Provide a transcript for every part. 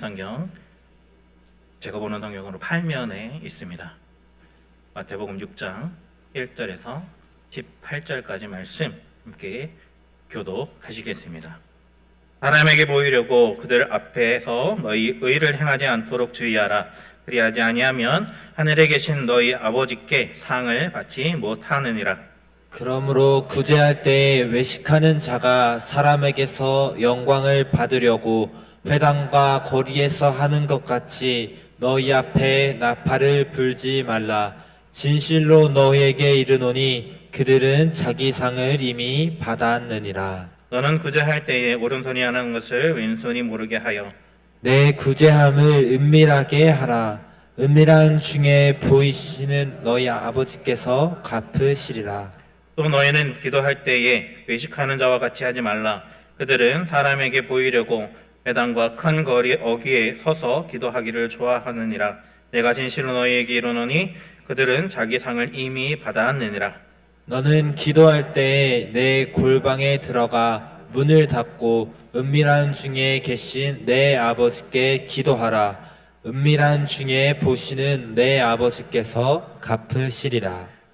성경 제가 보는 성경으로 8면에 있습니다. 마태복음 6장 1절에서 18절까지 말씀 함께 교독하시겠습니다. 사람에게 보이려고 그들 앞에서 너희 의를 행하지 않도록 주의하라. 그리하지 아니하면 하늘에 계신 너희 아버지께 상을 받지 못하느니라. 그러므로 구제할 때에 외식하는 자가 사람에게서 영광을 받으려고 회당과 거리에서 하는 것 같이 너희 앞에 나팔을 불지 말라. 진실로 너희에게 이르노니 그들은 자기 상을 이미 받았느니라. 너는 구제할 때에 오른손이 하는 것을 왼손이 모르게 하여 내 구제함을 은밀하게 하라. 은밀한 중에 보이시는 너희 아버지께서 갚으시리라. 또 너희는 기도할 때에 외식하는 자와 같이 하지 말라. 그들은 사람에게 보이려고 회당과 큰 거리 어귀에 서서 기도하기를 좋아하느니라. 내가 진실로 너희에게 이르노니 그들은 자기 상을 이미 받았느니라. 너는 기도할 때내 골방에 들어가 문을 닫고 은밀한 중에 계신 내 아버지께 기도하라. 은밀한 중에 보시는 내 아버지께서 갚으시리라.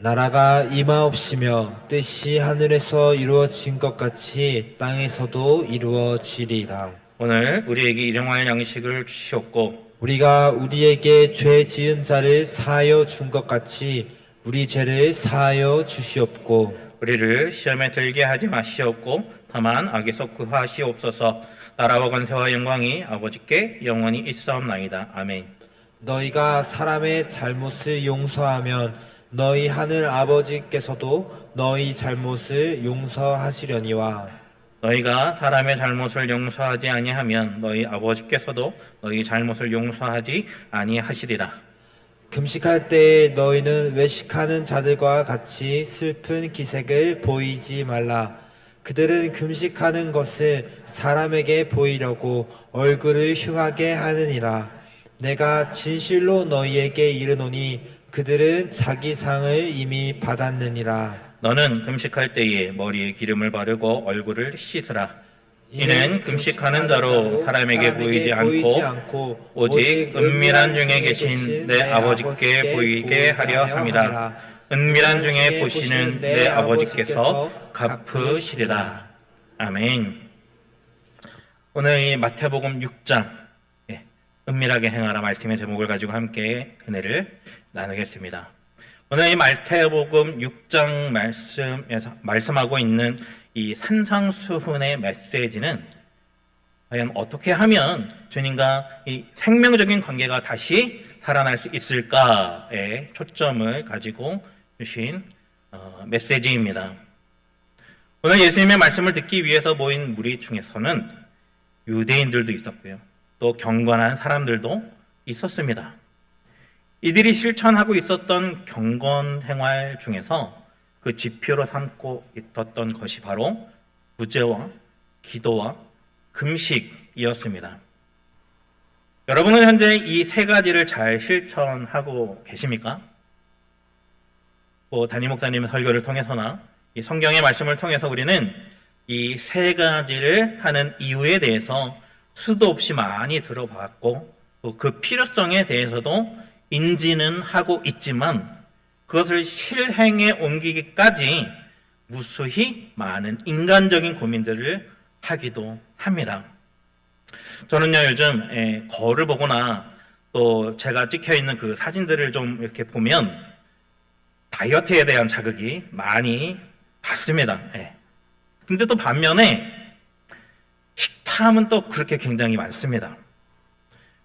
나라가 임하옵시며 뜻이 하늘에서 이루어진 것 같이 땅에서도 이루어지리라. 오늘 우리에게 일용할 양식을 주시옵고 우리가 우리에게 죄 지은 자를 사하여 준 것 같이 우리 죄를 사하여 주시옵고 우리를 시험에 들게 하지 마시옵고 다만 악에서 구하시옵소서. 나라와 권세와 영광이 아버지께 영원히 있사옵나이다. 아멘. 너희가 사람의 잘못을 용서하면 너희 하늘 아버지께서도 너희 잘못을 용서하시려니와 너희가 사람의 잘못을 용서하지 아니하면 너희 아버지께서도 너희 잘못을 용서하지 아니하시리라 금식할 때에 너희는 외식하는 자들과 같이 슬픈 기색을 보이지 말라. 그들은 금식하는 것을 사람에게 보이려고 얼굴을 흉하게 하느니라. 내가 진실로 너희에게 이르노니 그들은 자기 상을 이미 받았느니라. 너는 금식할 때에 머리에 기름을 바르고 얼굴을 씻으라 이는 금식하는 자로 사람에게 보이지 않고 오직 은밀한 중에 계신 내 아버지께 보이게 하려 함이라. 은밀한 중에 보시는 내 아버지께서 갚으시리라. 아멘. 오늘 이 마태복음 6장 예, 은밀하게 행하라 말씀의 제목을 가지고 함께 은혜를 나누겠습니다. 오늘 이 마태복음 6장 말씀에서 말씀하고 있는 이 산상수훈의 메시지는 과연 어떻게 하면 주님과 이 생명적인 관계가 다시 살아날 수 있을까에 초점을 가지고 주신 어, 메시지입니다. 오늘 예수님의 말씀을 듣기 위해서 모인 무리 중에서는 유대인들도 있었고요. 또 경건한 사람들도 있었습니다. 이들이 실천하고 있었던 경건 생활 중에서 그 지표로 삼고 있었던 것이 바로 구제와 기도와 금식이었습니다. 여러분은 현재 이 세 가지를 잘 실천하고 계십니까? 뭐 담임 목사님의 설교를 통해서나 이 성경의 말씀을 통해서 우리는 이 세 가지를 하는 이유에 대해서 수도 없이 많이 들어봤고 또그 필요성에 대해서도 인지는 하고 있지만 그것을 실행에 옮기기까지 무수히 많은 인간적인 고민들을 하기도 합니다. 저는요 요즘 예, 거울을 보거나 또 제가 찍혀 있는 그 사진들을 좀 이렇게 보면 다이어트에 대한 자극이 많이 받습니다. 예. 근데 또 반면에 식탐은 또 그렇게 굉장히 많습니다.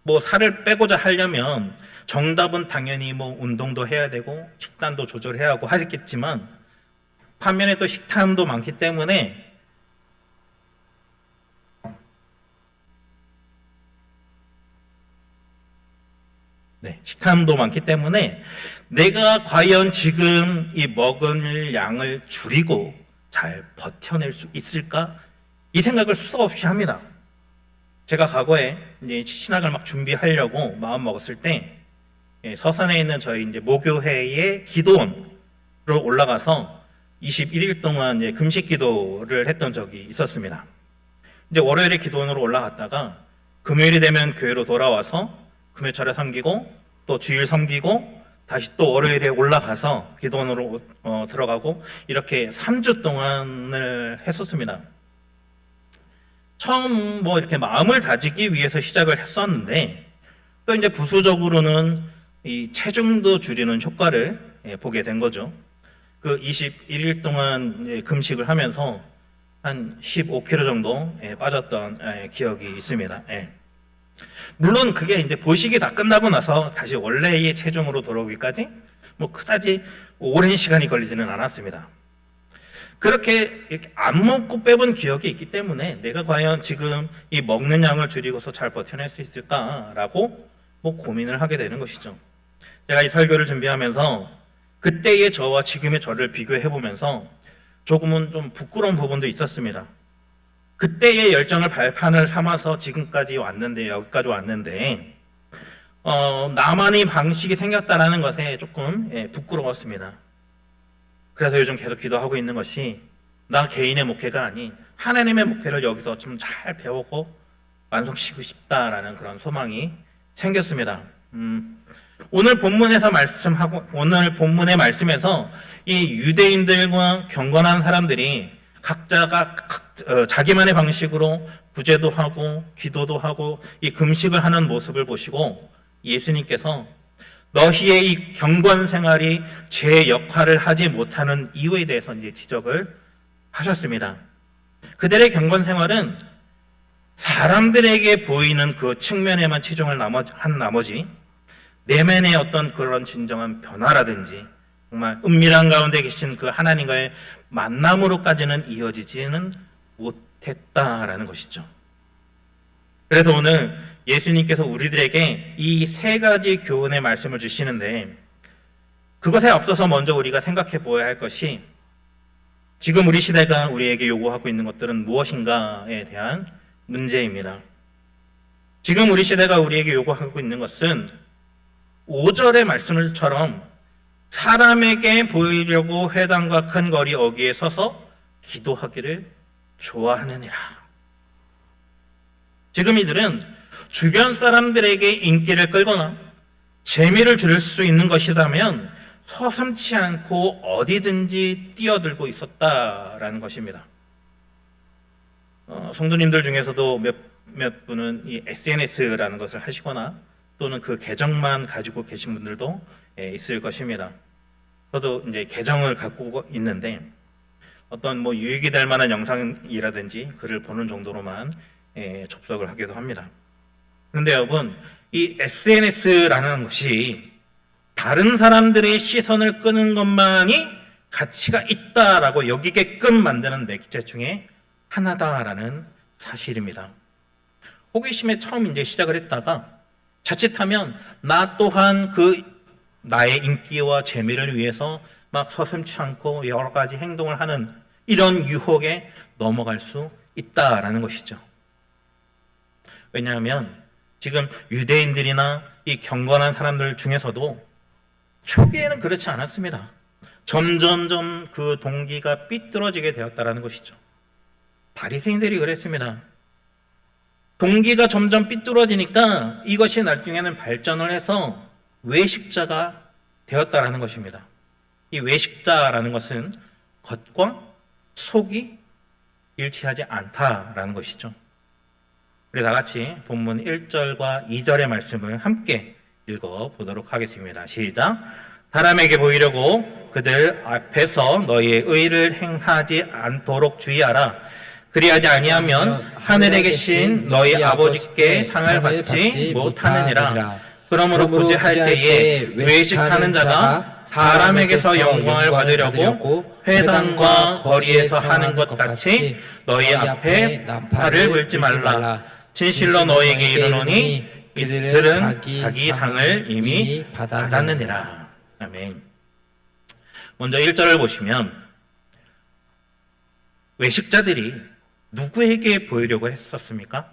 뭐 살을 빼고자 하려면 정답은 당연히 뭐 운동도 해야 되고 식단도 조절해야 하고 하겠지만 반면에 또 식탐도 많기 때문에 네, 식탐도 많기 때문에 내가 과연 지금 이 먹을 양을 줄이고 잘 버텨낼 수 있을까? 이 생각을 수도 없이 합니다. 제가 과거에 이제 신학을 막 준비하려고 마음 먹었을 때 예, 서산에 있는 저희 이제 모교회의 기도원으로 올라가서 21일 동안 이제 금식 기도를 했던 적이 있었습니다. 이제 월요일에 기도원으로 올라갔다가 금요일이 되면 교회로 돌아와서 금요철에 섬기고 또 주일 섬기고 다시 또 월요일에 올라가서 기도원으로 어, 들어가고 이렇게 3주 동안을 했었습니다. 처음 뭐 이렇게 마음을 다지기 위해서 시작을 했었는데 또 이제 부수적으로는 이 체중도 줄이는 효과를 예, 보게 된 거죠. 그 21일 동안 예, 금식을 하면서 한 15kg 정도 예, 빠졌던 예, 기억이 있습니다. 예. 물론 그게 이제 보식이 다 끝나고 나서 다시 원래의 체중으로 돌아오기까지 뭐 그다지 오랜 시간이 걸리지는 않았습니다. 그렇게 이렇게 안 먹고 빼본 기억이 있기 때문에 내가 과연 지금 이 먹는 양을 줄이고서 잘 버텨낼 수 있을까라고 뭐 고민을 하게 되는 것이죠. 제가 이 설교를 준비하면서 그때의 저와 지금의 저를 비교해 보면서 조금은 좀 부끄러운 부분도 있었습니다. 그때의 열정을 발판을 삼아서 지금까지 왔는데 여기까지 왔는데 어, 나만의 방식이 생겼다라는 것에 조금 예, 부끄러웠습니다. 그래서 요즘 계속 기도하고 있는 것이 나 개인의 목회가 아닌 하나님의 목회를 여기서 좀 잘 배우고 완성시키고 싶다라는 그런 소망이 생겼습니다. 음, 오늘 본문에서 말씀하고 오늘 본문의 말씀에서 이 유대인들과 경건한 사람들이 각자가 각- 어, 자기만의 방식으로 구제도 하고 기도도 하고 이 금식을 하는 모습을 보시고 예수님께서 너희의 이 경건 생활이 제 역할을 하지 못하는 이유에 대해서 이제 지적을 하셨습니다. 그들의 경건 생활은 사람들에게 보이는 그 측면에만 치중을 한 나머지 내면의 어떤 그런 진정한 변화라든지 정말 은밀한 가운데 계신 그 하나님과의 만남으로까지는 이어지지는 못했다라는 것이죠. 그래서 오늘 예수님께서 우리들에게 이 세 가지 교훈의 말씀을 주시는데 그것에 앞서서 먼저 우리가 생각해 보아야 할 것이 지금 우리 시대가 우리에게 요구하고 있는 것들은 무엇인가에 대한 문제입니다. 지금 우리 시대가 우리에게 요구하고 있는 것은 5절의 말씀처럼 사람에게 보이려고 회당과 큰 거리 어귀에 서서 기도하기를 좋아하느니라. 지금 이들은 주변 사람들에게 인기를 끌거나 재미를 줄 수 있는 것이라면 서슴치 않고 어디든지 뛰어들고 있었다라는 것입니다. 어, 성도님들 중에서도 몇, 몇 분은 이 SNS라는 것을 하시거나 또는 그 계정만 가지고 계신 분들도 예, 있을 것입니다. 저도 이제 계정을 갖고 있는데 어떤 뭐 유익이 될 만한 영상이라든지 글을 보는 정도로만 예, 접속을 하기도 합니다. 그런데 여러분, 이 SNS라는 것이 다른 사람들의 시선을 끄는 것만이 가치가 있다라고 여기게끔 만드는 매체 중에 하나다라는 사실입니다. 호기심에 처음 이제 시작을 했다가 자칫하면 나 또한 그 나의 인기와 재미를 위해서 막 서슴치 않고 여러 가지 행동을 하는 이런 유혹에 넘어갈 수 있다라는 것이죠. 왜냐하면 지금 유대인들이나 이 경건한 사람들 중에서도 초기에는 그렇지 않았습니다. 점점점 그 동기가 삐뚤어지게 되었다라는 것이죠. 바리새인들이 그랬습니다. 동기가 점점 삐뚤어지니까 이것이 나중에는 발전을 해서 외식자가 되었다라는 것입니다. 이 외식자라는 것은 겉과 속이 일치하지 않다라는 것이죠. 우리 다 같이 본문 1절과 2절의 말씀을 함께 읽어 보도록 하겠습니다. 시작. 사람에게 보이려고 그들 앞에서 너희의 의를 행하지 않도록 주의하라. 그리하지 아니하면 하늘에 계신 너희 아버지께 상을 받지 못하느니라. 그러므로 구제할 때에 외식하는 자가 사람에게서 영광을 받으려고 회당과 거리에서 하는 것 같이 너희 앞에 나팔을 불지 말라. 진실로 너희에게 이르노니 이들은 자기 상을 이미 받았느니라. 아멘. 먼저 1절을 보시면 외식자들이 누구에게 보이려고 했었습니까?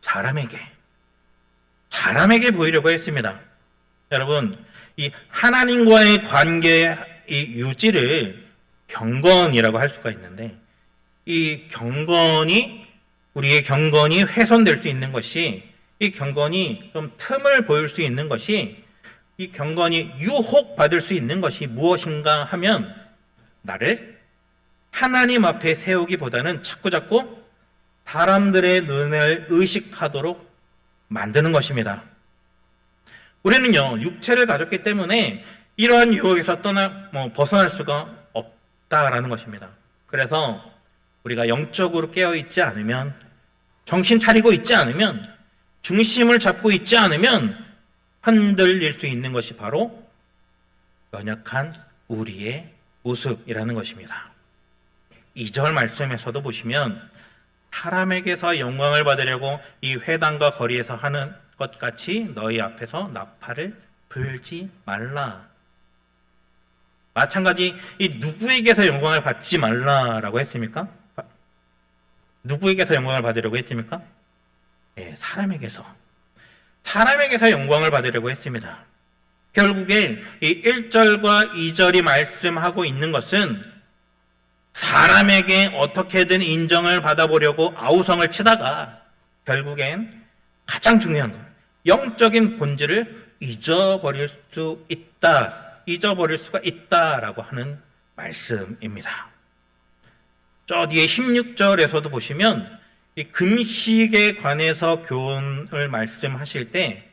사람에게. 사람에게 보이려고 했습니다. 여러분, 이 하나님과의 관계의 이 유지를 경건이라고 할 수가 있는데, 이 경건이, 우리의 경건이 훼손될 수 있는 것이, 이 경건이 좀 틈을 보일 수 있는 것이, 이 경건이 유혹받을 수 있는 것이 무엇인가 하면, 나를 하나님 앞에 세우기보다는 자꾸자꾸 사람들의 눈을 의식하도록 만드는 것입니다. 우리는요, 육체를 가졌기 때문에 이러한 유혹에서 떠나, 뭐, 벗어날 수가 없다라는 것입니다. 그래서 우리가 영적으로 깨어있지 않으면, 정신 차리고 있지 않으면, 중심을 잡고 있지 않으면 흔들릴 수 있는 것이 바로 연약한 우리의 모습이라는 것입니다. 2절 말씀에서도 보시면 사람에게서 영광을 받으려고 이 회당과 거리에서 하는 것 같이 너희 앞에서 나팔을 불지 말라. 마찬가지 이 누구에게서 영광을 받지 말라라고 했습니까? 바- 누구에게서 영광을 받으려고 했습니까? 예, 사람에게서 사람에게서 영광을 받으려고 했습니다. 결국에 이 1절과 2절이 말씀하고 있는 것은 사람에게 어떻게든 인정을 받아보려고 아우성을 치다가 결국엔 가장 중요한 것, 영적인 본질을 잊어버릴 수 있다, 잊어버릴 수가 있다라고 하는 말씀입니다. 저 뒤에 16절에서도 보시면 이 금식에 관해서 교훈을 말씀하실 때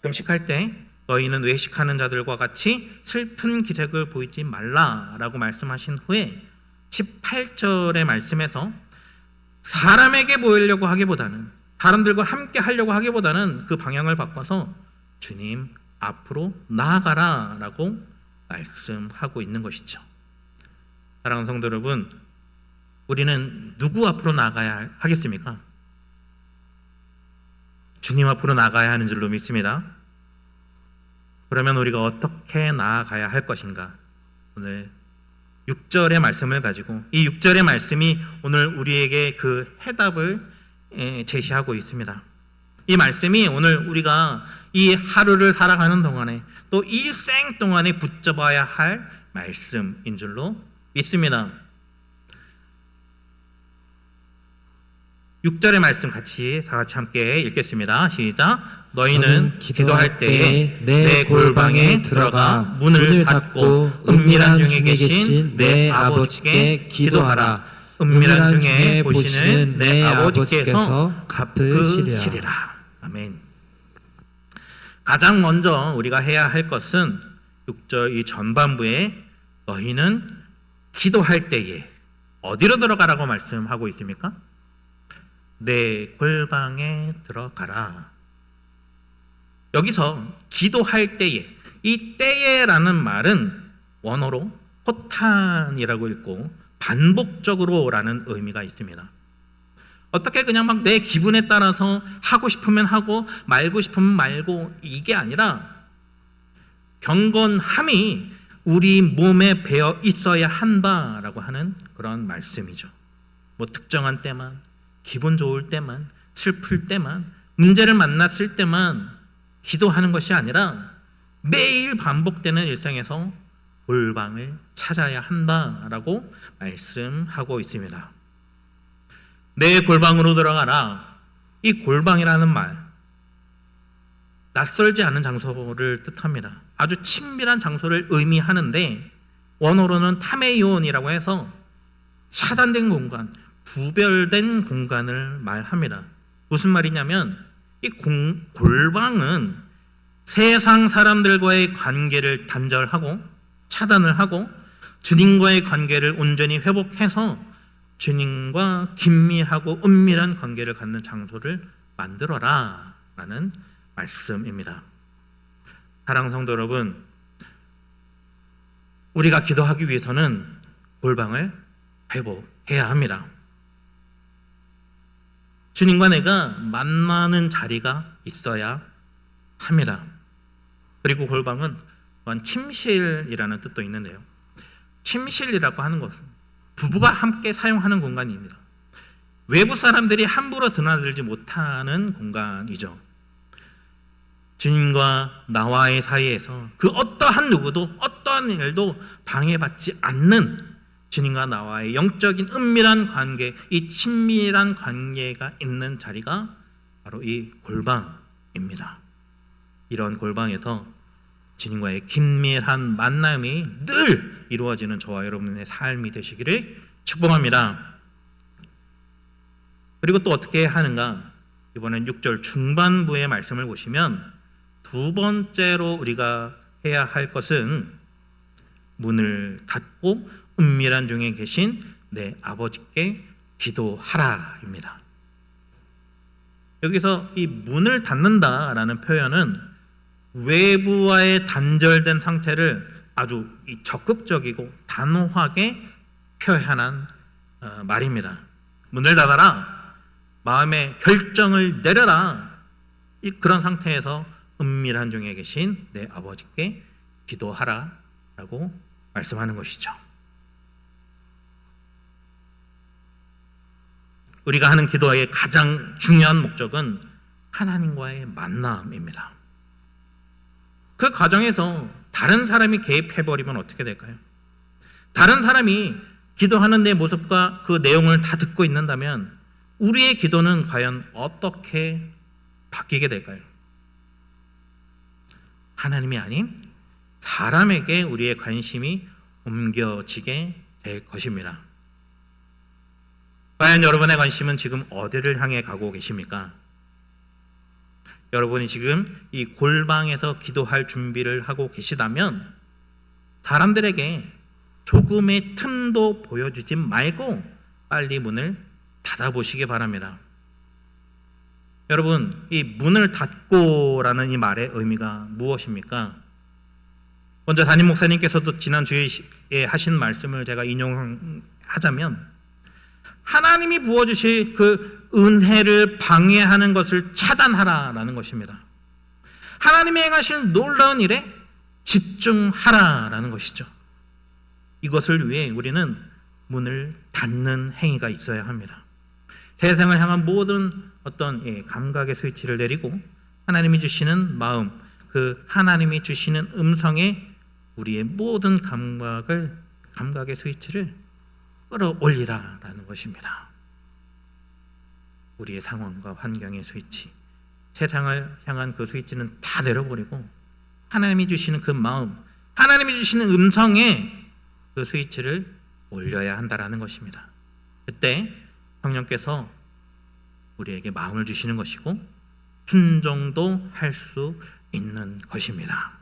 금식할 때 너희는 외식하는 자들과 같이 슬픈 기색을 보이지 말라라고 말씀하신 후에 18절의 말씀에서 사람에게 보이려고 하기보다는 사람들과 함께 하려고 하기보다는 그 방향을 바꿔서 주님 앞으로 나아가라라고 말씀하고 있는 것이죠. 사랑하는 성도 여러분, 우리는 누구 앞으로 나가야 하겠습니까? 주님 앞으로 나가야 하는 줄로 믿습니다. 그러면 우리가 어떻게 나아가야 할 것인가? 오늘 6절의 말씀을 가지고 이 6절의 말씀이 오늘 우리에게 그 해답을 에, 제시하고 있습니다. 이 말씀이 오늘 우리가 이 하루를 살아가는 동안에 또 일생 동안에 붙잡아야 할 말씀인 줄로 믿습니다. 6절의 말씀 같이 다 같이 함께 읽겠습니다. 시작. 너희는 기도할 때에 내 골방에 들어가 문을 닫고 은밀한 중에 계신 내 아버지께 기도하라. 은밀한 중에 보시는 내 아버지께서 갚으시리라. 아멘. 가장 먼저 우리가 해야 할 것은 6절 이 전반부에 너희는 기도할 때에 어디로 들어가라고 말씀하고 있습니까? 내 골방에 들어가라. 여기서 기도할 때에 이 때에라는 말은 원어로 호탄이라고 읽고 반복적으로라는 의미가 있습니다. 어떻게 그냥 막 내 기분에 따라서 하고 싶으면 하고 말고 싶으면 말고 이게 아니라 경건함이 우리 몸에 배어 있어야 한다라고 하는 그런 말씀이죠. 뭐 특정한 때만 기분 좋을 때만 슬플 때만 문제를 만났을 때만 기도하는 것이 아니라 매일 반복되는 일상에서 골방을 찾아야 한다라고 말씀하고 있습니다. 내 골방으로 들어가라. 이 골방이라는 말 낯설지 않은 장소를 뜻합니다. 아주 친밀한 장소를 의미하는데 원어로는 타메이온이라고 해서 차단된 공간, 구별된 공간을 말합니다. 무슨 말이냐면 이 공, 골방은 세상 사람들과의 관계를 단절하고 차단을 하고 주님과의 관계를 온전히 회복해서 주님과 긴밀하고 은밀한 관계를 갖는 장소를 만들어라 라는 말씀입니다. 사랑 성도 여러분, 우리가 기도하기 위해서는 골방을 회복해야 합니다. 주님과 내가 만나는 자리가 있어야 합니다. 그리고 골방은 침실이라는 뜻도 있는데요. 침실이라고 하는 것은 부부가 함께 사용하는 공간입니다. 외부 사람들이 함부로 드나들지 못하는 공간이죠. 주님과 나와의 사이에서 그 어떠한 누구도 어떠한 일도 방해받지 않는 주님과 나와의 영적인 은밀한 관계, 이 친밀한 관계가 있는 자리가 바로 이 골방입니다. 이런 골방에서 주님과의 긴밀한 만남이 늘 이루어지는 저와 여러분의 삶이 되시기를 축복합니다. 그리고 또 어떻게 하는가? 이번엔 6절 중반부의 말씀을 보시면 두 번째로 우리가 해야 할 것은 문을 닫고 은밀한 중에 계신 내 아버지께 기도하라입니다. 여기서 이 문을 닫는다라는 표현은 외부와의 단절된 상태를 아주 이 적극적이고 단호하게 표현한 어, 말입니다. 문을 닫아라. 마음의 결정을 내려라. 이 그런 상태에서 은밀한 중에 계신 내 아버지께 기도하라라고 말씀하는 것이죠. 우리가 하는 기도의 가장 중요한 목적은 하나님과의 만남입니다. 그 과정에서 다른 사람이 개입해버리면 어떻게 될까요? 다른 사람이 기도하는 내 모습과 그 내용을 다 듣고 있는다면 우리의 기도는 과연 어떻게 바뀌게 될까요? 하나님이 아닌 사람에게 우리의 관심이 옮겨지게 될 것입니다. 과연 여러분의 관심은 지금 어디를 향해 가고 계십니까? 여러분이 지금 이 골방에서 기도할 준비를 하고 계시다면 사람들에게 조금의 틈도 보여주지 말고 빨리 문을 닫아보시기 바랍니다. 여러분, 이 문을 닫고라는 이 말의 의미가 무엇입니까? 먼저 담임 목사님께서도 지난주에 하신 말씀을 제가 인용하자면 하나님이 부어주실 그 은혜를 방해하는 것을 차단하라라는 것입니다. 하나님이 행하실 놀라운 일에 집중하라라는 것이죠. 이것을 위해 우리는 문을 닫는 행위가 있어야 합니다. 세상을 향한 모든 어떤 예, 감각의 스위치를 내리고 하나님이 주시는 마음, 그 하나님이 주시는 음성에 우리의 모든 감각을 감각의 스위치를 끌어올리라라는 것입니다. 우리의 상황과 환경의 스위치, 세상을 향한 그 스위치는 다 내려버리고 하나님이 주시는 그 마음, 하나님이 주시는 음성에 그 스위치를 올려야 한다라는 것입니다. 그때 성령께서 우리에게 마음을 주시는 것이고 순종도 할 수 있는 것입니다.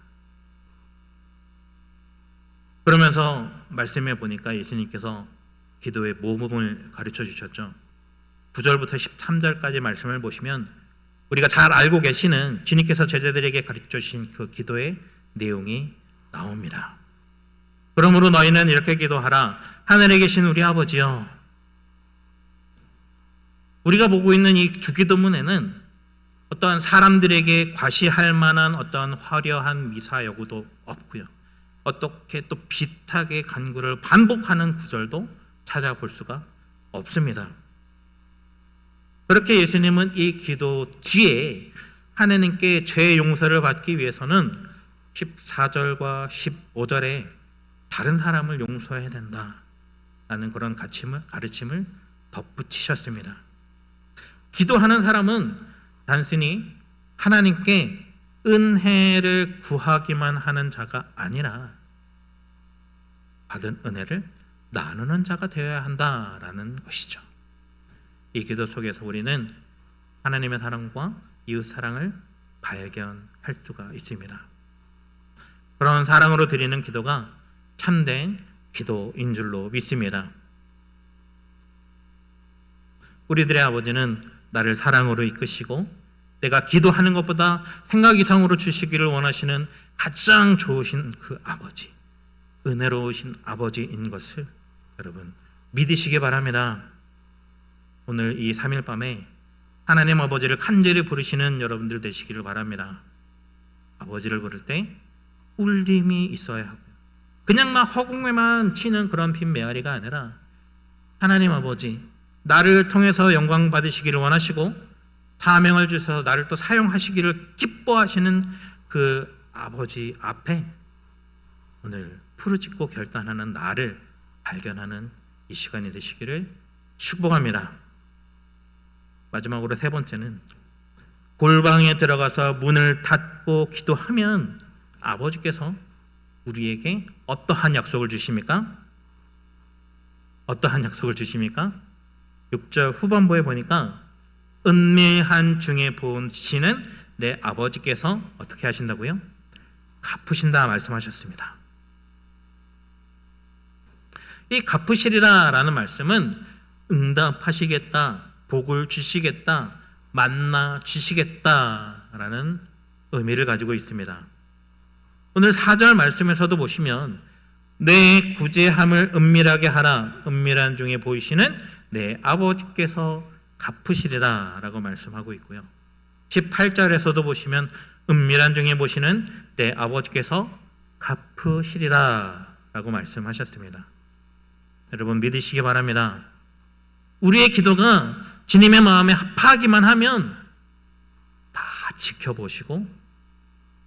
그러면서 말씀해 보니까 예수님께서 기도의 모범을 가르쳐 주셨죠. 9절부터 13절까지 말씀을 보시면 우리가 잘 알고 계시는 주님께서 제자들에게 가르쳐 주신 그 기도의 내용이 나옵니다. 그러므로 너희는 이렇게 기도하라. 하늘에 계신 우리 아버지여. 우리가 보고 있는 이 주기도문에는 어떠한 사람들에게 과시할 만한 어떠한 화려한 미사 여구도 없고요. 어떻게 또 비슷하게 간구를 반복하는 구절도 찾아볼 수가 없습니다. 그렇게 예수님은 이 기도 뒤에 하나님께 죄 용서를 받기 위해서는 14절과 15절에 다른 사람을 용서해야 된다 라는 그런 가르침을, 가르침을 덧붙이셨습니다. 기도하는 사람은 단순히 하나님께 은혜를 구하기만 하는 자가 아니라 받은 은혜를 나누는 자가 되어야 한다라는 것이죠. 이 기도 속에서 우리는 하나님의 사랑과 이웃 사랑을 발견할 수가 있습니다. 그런 사랑으로 드리는 기도가 참된 기도인 줄로 믿습니다. 우리들의 아버지는 나를 사랑으로 이끄시고 내가 기도하는 것보다 생각 이상으로 주시기를 원하시는 가장 좋으신 그 아버지, 은혜로우신 아버지인 것을 여러분 믿으시기 바랍니다. 오늘 이 3일 밤에 하나님 아버지를 간절히 부르시는 여러분들 되시기를 바랍니다. 아버지를 부를 때 울림이 있어야 하고요. 그냥 막 허공에만 치는 그런 빈 메아리가 아니라 하나님 아버지 나를 통해서 영광 받으시기를 원하시고 사명을 주셔서 나를 또 사용하시기를 기뻐하시는 그 아버지 앞에 오늘 푸르짓고 결단하는 나를 발견하는 이 시간이 되시기를 축복합니다. 마지막으로 세 번째는 골방에 들어가서 문을 닫고 기도하면 아버지께서 우리에게 어떠한 약속을 주십니까? 어떠한 약속을 주십니까? 6절 후반부에 보니까 은밀한 중에 보시는 내 아버지께서 어떻게 하신다고요? 갚으신다 말씀하셨습니다. 이 갚으시리라라는 말씀은 응답하시겠다, 복을 주시겠다, 만나 주시겠다라는 의미를 가지고 있습니다. 오늘 4절 말씀에서도 보시면 내 구제함을 은밀하게 하라 은밀한 중에 보이시는 내 아버지께서 갚으시리라 라고 말씀하고 있고요. 18절에서도 보시면 은밀한 중에 보시는 내 아버지께서 갚으시리라 라고 말씀하셨습니다. 여러분 믿으시기 바랍니다. 우리의 기도가 주님의 마음에 합하기만 하면 다 지켜보시고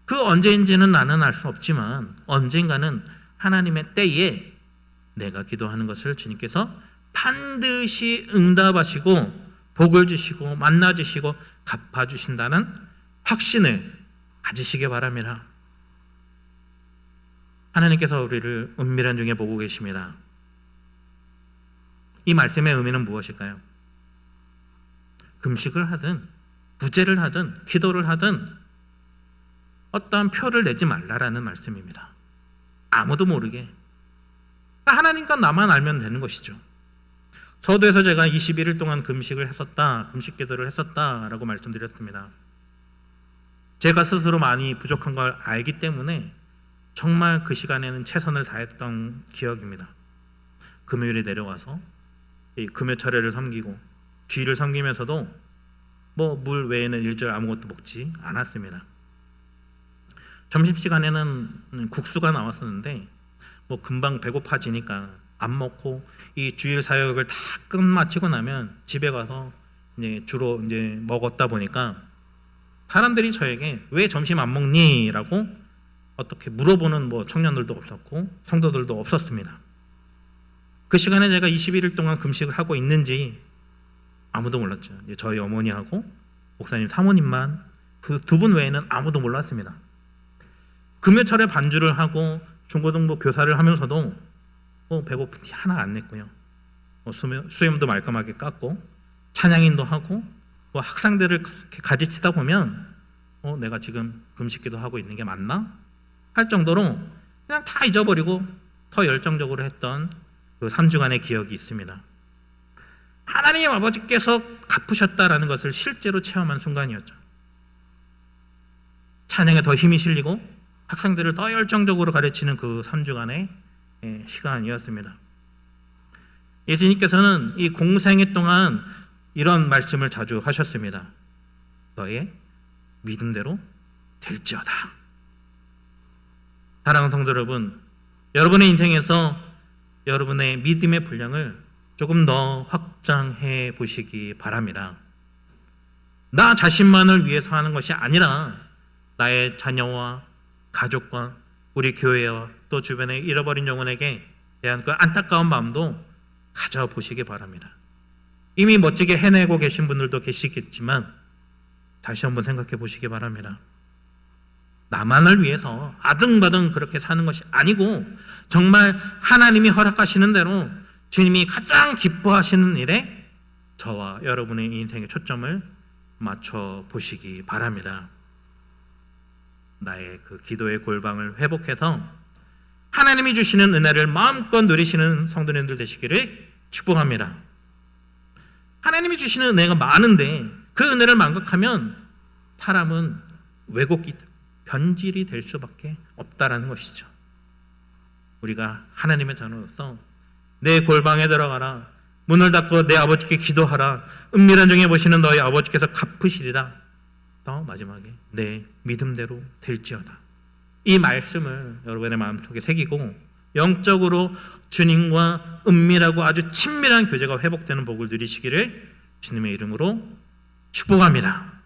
그 언제인지는 나는 알 수 없지만 언젠가는 하나님의 때에 내가 기도하는 것을 주님께서 반드시 응답하시고 복을 주시고 만나 주시고 갚아 주신다는 확신을 가지시기 바랍니다. 하나님께서 우리를 은밀한 중에 보고 계십니다. 이 말씀의 의미는 무엇일까요? 금식을 하든 부제를 하든 기도를 하든 어떠한 표를 내지 말라라는 말씀입니다. 아무도 모르게 그러니까 하나님과 나만 알면 되는 것이죠. 서두에서 제가 21일 동안 금식을 했었다, 금식 기도를 했었다라고 말씀드렸습니다. 제가 스스로 많이 부족한 걸 알기 때문에 정말 그 시간에는 최선을 다했던 기억입니다. 금요일에 내려와서 이 금요 차례를 섬기고 뒤를 섬기면서도 뭐 물 외에는 일절 아무것도 먹지 않았습니다. 점심 시간에는 국수가 나왔었는데 뭐 금방 배고파지니까 안 먹고 이 주일 사역을 다 끝마치고 나면 집에 가서 이제 주로 이제 먹었다 보니까 사람들이 저에게 왜 점심 안 먹니?라고 어떻게 물어보는 뭐 청년들도 없었고 성도들도 없었습니다. 그 시간에 제가 21일 동안 금식을 하고 있는지 아무도 몰랐죠. 저희 어머니하고 목사님 사모님만 그 두 분 외에는 아무도 몰랐습니다. 금요철에 반주를 하고 중고등부 교사를 하면서도 뭐 배고픈 티 하나 안 냈고요. 뭐 수염, 수염 도 말끔하게 깎고 찬양인도 하고 뭐 그렇게 가르치다 보면 어, 내가 지금 금식기도 하고 있는 게 맞나? 할 정도로 그냥 다 잊어버리고 더 열정적으로 했던 그 3주간의 기억이 있습니다. 하나님 아버지께서 갚으셨다라는 것을 실제로 체험한 순간이었죠. 찬양에 더 힘이 실리고 학생들을 더 열정적으로 가르치는 그 3주간의 예, 시간이었습니다. 예수님께서는 이 공생애 동안 이런 말씀을 자주 하셨습니다. 너의 믿음대로 될지어다. 사랑하는 성도 여러분, 여러분의 인생에서 여러분의 믿음의 분량을 조금 더 확장해 보시기 바랍니다. 나 자신만을 위해서 하는 것이 아니라 나의 자녀와 가족과 우리 교회와 또 주변의 잃어버린 영혼에게 대한 그 안타까운 마음도 가져보시기 바랍니다. 이미 멋지게 해내고 계신 분들도 계시겠지만 다시 한번 생각해 보시기 바랍니다. 나만을 위해서 아등바등 그렇게 사는 것이 아니고 정말 하나님이 허락하시는 대로 주님이 가장 기뻐하시는 일에 저와 여러분의 인생의 초점을 맞춰 보시기 바랍니다. 나의 그 기도의 골방을 회복해서 하나님이 주시는 은혜를 마음껏 누리시는 성도님들 되시기를 축복합니다. 하나님이 주시는 은혜가 많은데 그 은혜를 만극하면 사람은 왜곡이 변질이 될 수밖에 없다라는 것이죠. 우리가 하나님의 자녀로서 내 골방에 들어가라 문을 닫고 내 아버지께 기도하라 은밀한 중에 보시는 너희 아버지께서 갚으시리라 또 마지막에 내 믿음대로 될지어다. 이 말씀을 여러분의 마음속에 새기고 영적으로 주님과 은밀하고 아주 친밀한 교제가 회복되는 복을 누리시기를 주님의 이름으로 축복합니다.